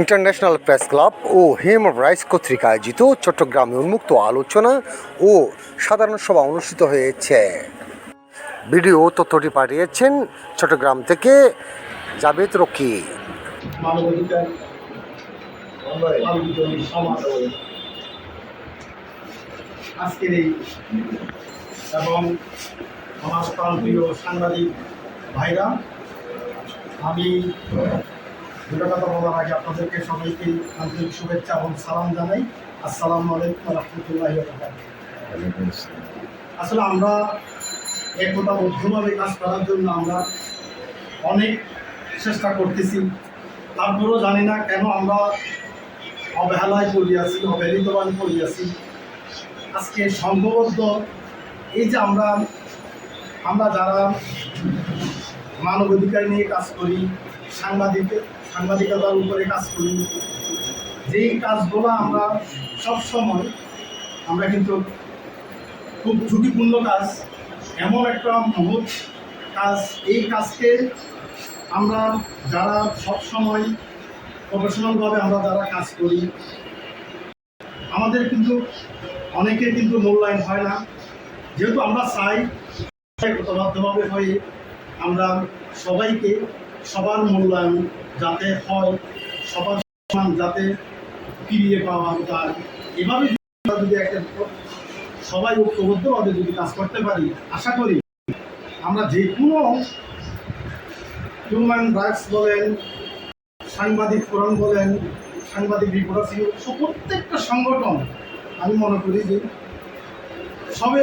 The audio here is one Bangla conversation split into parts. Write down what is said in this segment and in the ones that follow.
ইন্টারন্যাশনাল প্রেস ক্লাব ও হিউম্যান রাইটস কর্তৃক আয়োজিত চট্টগ্রামে উন্মুক্ত আলোচনা ও সাধারণ সভা অনুষ্ঠিত হয়েছে। ভিডিও তথ্যটি পাঠিয়েছেন চট্টগ্রাম থেকে জাভেদ রকি। আজকের এই এবং সাংবাদিক ভাইরা, আমি কথা বলার আগে আপনাদেরকে সবাইকে আন্তরিক শুভেচ্ছা এবং সালাম জানাই। আসসালামু আলাইকুম রহমতুল্লাহ আসলে আমরা একতা বদ্ধভাবে কাজ করার জন্য আমরা অনেক চেষ্টা করতেছি। তারপরেও জানি না কেন আমরা অবহেলায় পড়িয়াছি অবহেলিতবান পড়িয়াছি। আজকে সম্ভবত এই যে আমরা আমরা যারা মানবাধিকার নিয়ে কাজ করি সাংবাদিক সাংবাদিকতার উপরে কাজ করি। যেই কাজগুলো আমরা সব সময়, আমরা কিন্তু খুব ঝুঁকিপূর্ণ কাজ, এমন একটা মহৎ কাজ, এই কাজকে আমরা যারা সব সময় প্রফেশনালভাবে আমরা যারা কাজ করি, আমাদের কিন্তু অনেকের কিন্তু মূল্যায়ন হয় না। যেহেতু আমরা চাই একতাবদ্ধভাবে হয়ে আমরা সবাইকে সবার মূল্যায়ন যাতে হয়, সবার সম্মান যাতে ফিরিয়ে পাওয়া যায়। এভাবে যদি একটা সবাই ঐক্যবদ্ধভাবে যদি কাজ করতে পারি, আশা করি আমরা যে কোনো হিউম্যান রাইটস বলেন, সাংবাদিক ফোরাম বলেন, সাংবাদিক রিপোর্টার প্রত্যেকটা সংগঠন, আমি মনে করি যে সবে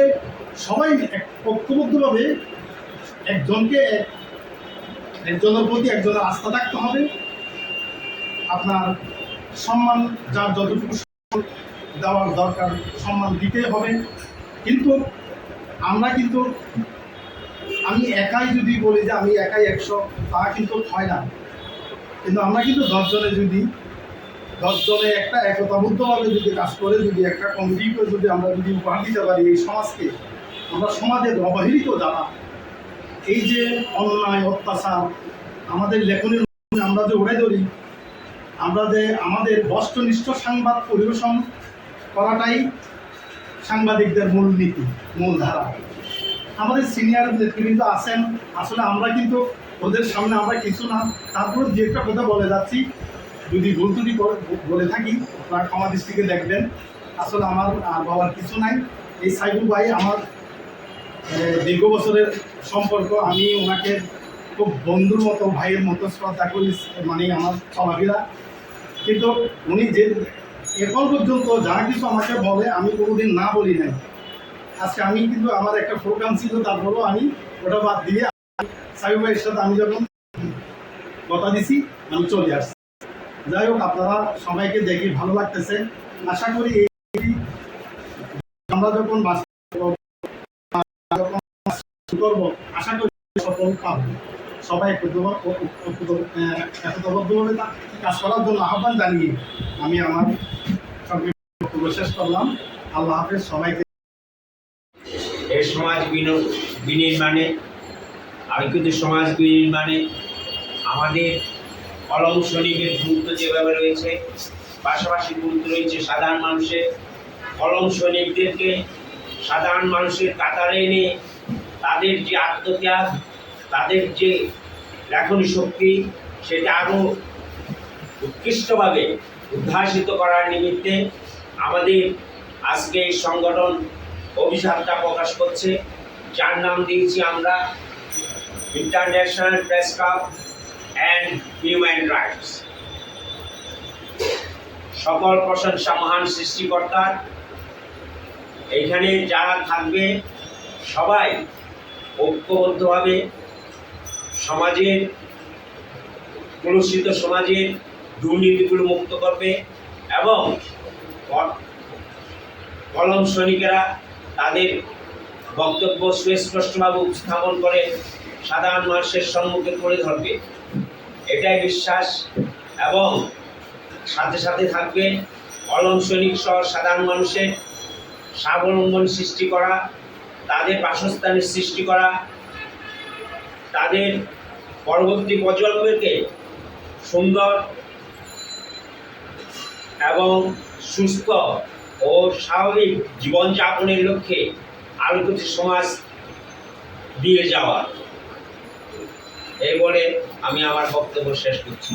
সবাই এক ঐক্যবদ্ধভাবে একজনকে এক একজনের প্রতি একজনের আস্থা থাকতে হবে। আপনার সম্মান যার যতটুকু দেওয়ার দরকার, সম্মান দিতে হবে। কিন্তু আমরা কিন্তু আমি একাই যদি বলি যে আমি একাই একশো তা কিন্তু হয় না। কিন্তু আমরা কিন্তু দশজনে যদি, দশজনে একটা একতাবদ্ধভাবে যদি কাজ করে, যদি একটা কমিটিকে যদি আমরা যদি উপহার দিতে পারি এই সমাজকে, আমরা সমাজের অবহেলিত যারা এই যে অন্যায়, অত্যাচার, আমাদের লেখনের আমরা যে উড়ে ধরি, আমরা যে আমাদের বস্তুনিষ্ঠ সংবাদ পরিবেশন করাটাই সাংবাদিকদের মূল নীতি, মূল ধারা। আমাদের সিনিয়র নেতৃবৃন্দ আছেন, আসলে আমরা কিন্তু ওদের সামনে আমরা কিছু না তারপরে যে একটা কথা বলে যাচ্ছি। যদি ভুল ত্রুটি বলে থাকি, আপনারা ক্ষমা দৃষ্টিকে দেখবেন। আসলে আমার বাবার কিছু নাই। এই সাইবুল ভাই আমার দীর্ঘ বছরের সম্পর্ক, আমি ওনাকে খুব বন্ধুর মতো, ভাইয়ের মতো শ্রদ্ধা করি মানে আমার চলাফেরা কিন্তু উনি যে এখন পর্যন্ত যা কিছু আমাকে বলে, আমি কোনোদিন না বলি নাই। আজকে আমি কিন্তু আমার একটা প্রোগ্রাম ছিল, তারপরেও আমি ওটা বাদ দিয়ে সাইবু ভাইয়ের সাথে আমি যখন কথা দিছি, আমি চলে আসছি। যাই হোক, আপনারা সবাইকে দেখি ভালো লাগতেছে। আশা করি আমরা যখন বাস যখন করব আশা করি সফল পাবো সবাই একতাবদ্ধভাবে কাজ করার জন্য আহ্বান জানিয়ে আমি আমার বক্তব্য শেষ করলাম। আল্লাহ হাফেজ, সবাইকে এই সমাজ বিন- বিনির্মাণে ঐক্যত সমাজ বিনির্মাণে আমাদের কলম সৈনিকের গুরুত্ব যেভাবে রয়েছে, পাশাপাশি গুরুত্ব রয়েছে সাধারণ মানুষের। কলম সৈনিকদেরকে সাধারণ মানুষের কাতারে এনে তাদের যে আত্মত্যাগ, তাদের যে লেখনী শক্তি, সেটা আরও উৎকৃষ্টভাবে উদ্ভাসিত করার নিমিত্তে আমাদের আজকে এই সংগঠন অভিশাপটা প্রকাশ করছে। যার নাম দিয়েছি আমরা international press club and human rights সকল প্রশংসা মহান সৃষ্টিকর্তার এইখানে যারা থাকবে, সবাই ঐক্যবদ্ধভাবে সমাজের, কলুষিত সমাজের দুর্নীতিগুলো মুক্ত করবে এবং কলম সৈনিকেরা তাদের বক্তব্য সুস্পষ্টভাবে উপস্থাপন করে সাধারণ মানুষের সম্মুখে তুলে ধরবে। এটাই বিশ্বাস এবং সাথে সাথে থাকবে কলম সৈনিক সহ সাধারণ মানুষের স্বাবলম্বন সৃষ্টি করা তাদের বাসস্থানের সৃষ্টি করা, তাদের পরবর্তী প্রজন্মকে সুন্দর এবং সুস্থ ও স্বাভাবিক জীবনযাপনের লক্ষ্যে আলোকিত সমাজ দিয়ে যাওয়া। এই বলে আমি আমার বক্তব্য শেষ করছি।